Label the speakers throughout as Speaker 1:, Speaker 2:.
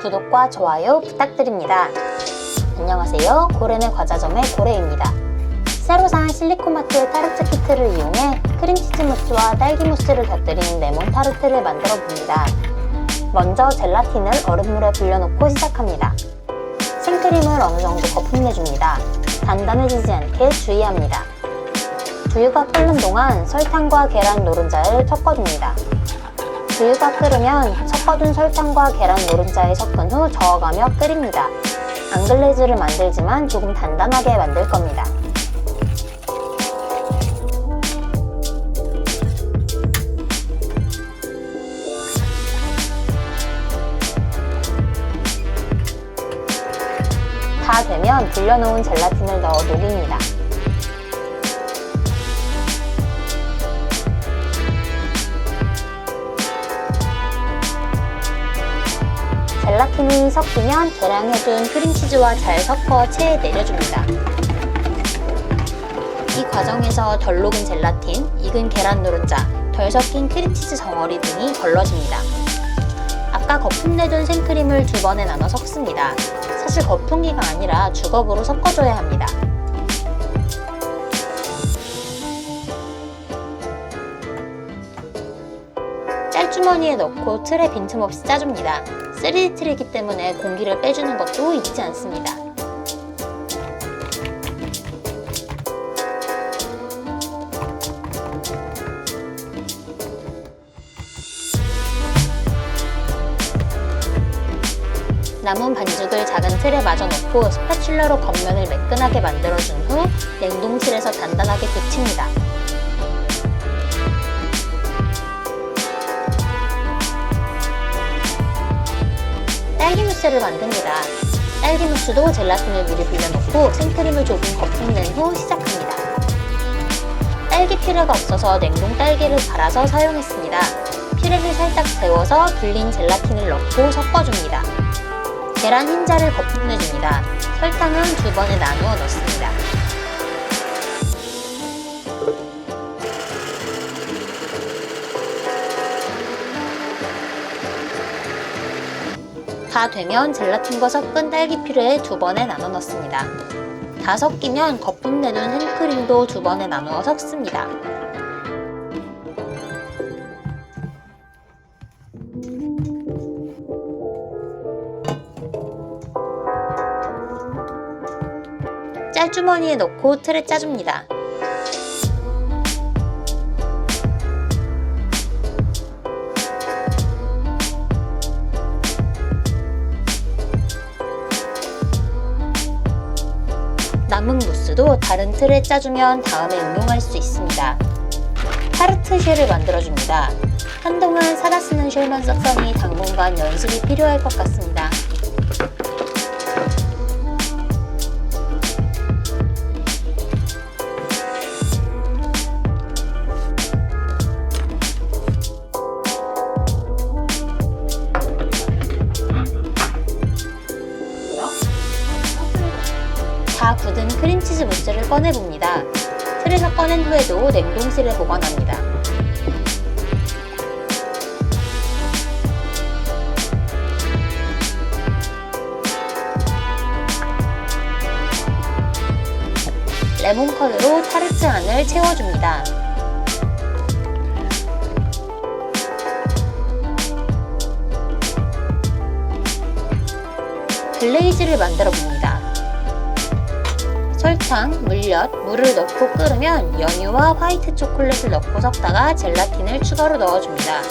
Speaker 1: 구독과 좋아요 부탁드립니다. 안녕하세요. 고래네 과자점의 고래입니다. 새로 산 실리코마트 타르트 키트를 이용해 크림치즈 무스와 딸기 무스를 곁들인 레몬 타르트를 만들어 봅니다. 먼저 젤라틴을 얼음물에 불려놓고 시작합니다. 생크림을 어느 정도 거품 내줍니다. 단단해지지 않게 주의합니다. 두유가 끓는 동안 설탕과 계란 노른자를 섞어줍니다. 두유가 끓으면 섞어둔 설탕과 계란 노른자에 섞은 후 저어가며 끓입니다. 앙글레즈를 만들지만 조금 단단하게 만들 겁니다. 다 되면 불려놓은 젤라틴을 넣어 녹입니다. 젤라틴이 섞이면 계량해둔 크림치즈와 잘 섞어 체에 내려줍니다. 이 과정에서 덜 녹은 젤라틴, 익은 계란 노른자, 덜 섞인 크림치즈 덩어리 등이 걸러집니다. 아까 거품 내둔 생크림을 두 번에 나눠 섞습니다. 사실 거품기가 아니라 주걱으로 섞어줘야 합니다. 짤주머니에 넣고 틀에 빈틈없이 짜줍니다. 3D 틀이기 때문에 공기를 빼주는 것도 잊지 않습니다. 남은 반죽을 작은 틀에 마저 넣고 스파츌러로 겉면을 매끈하게 만들어준 후 냉동실에서 단단하게 굳힙니다. 무스를 만듭니다. 딸기 무스도 젤라틴을 미리 불려놓고 생크림을 조금 거품 낸 후 시작합니다. 딸기 피레가 없어서 냉동 딸기를 갈아서 사용했습니다. 피레를 살짝 데워서 불린 젤라틴을 넣고 섞어줍니다. 계란 흰자를 거품 내줍니다. 설탕은 두 번에 나누어 넣습니다. 다 되면 젤라틴과 섞은 딸기 피레에 두 번에 나눠 넣습니다. 다 섞이면 거품 내둔 생크림도 두 번에 나누어 섞습니다. 짤주머니에 넣고 틀에 짜줍니다. 무스도 다른 틀에 짜주면 다음에 응용할 수 있습니다. 타르트 쉘을 만들어줍니다. 한동안 사다 쓰는 쉘만 썼더니 당분간 연습이 필요할 것 같습니다. 다 크림치즈 무스를 꺼내봅니다. 틀에서 꺼낸 후에도 냉동실에 보관합니다. 레몬컬로 타르트 안을 채워줍니다. 글레이즈를 만들어 봅니다. 설탕, 물엿, 물을 넣고 끓으면 연유와 화이트 초콜릿을 넣고 섞다가 젤라틴을 추가로 넣어줍니다.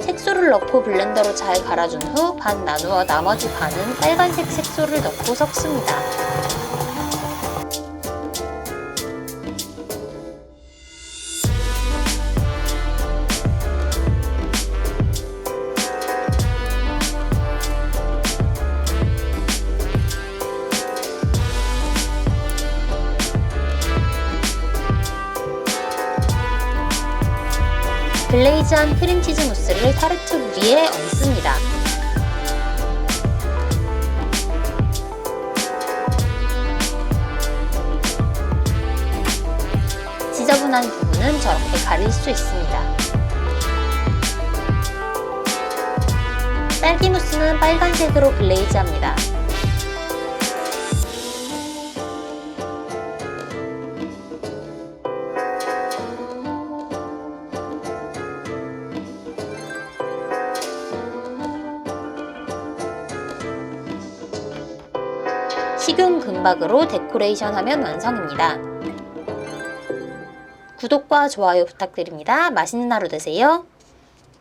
Speaker 1: 색소를 넣고 블렌더로 잘 갈아준 후 반 나누어 나머지 반은 빨간색 색소를 넣고 섞습니다. 글레이즈한 크림치즈 무스를 타르트 위에 얹습니다. 저렇게 가릴 수 있습니다. 딸기 무스는 빨간색으로 글레이즈합니다. 식용 금박으로 데코레이션 하면 완성입니다. 구독과 좋아요 부탁드립니다. 맛있는 하루 되세요.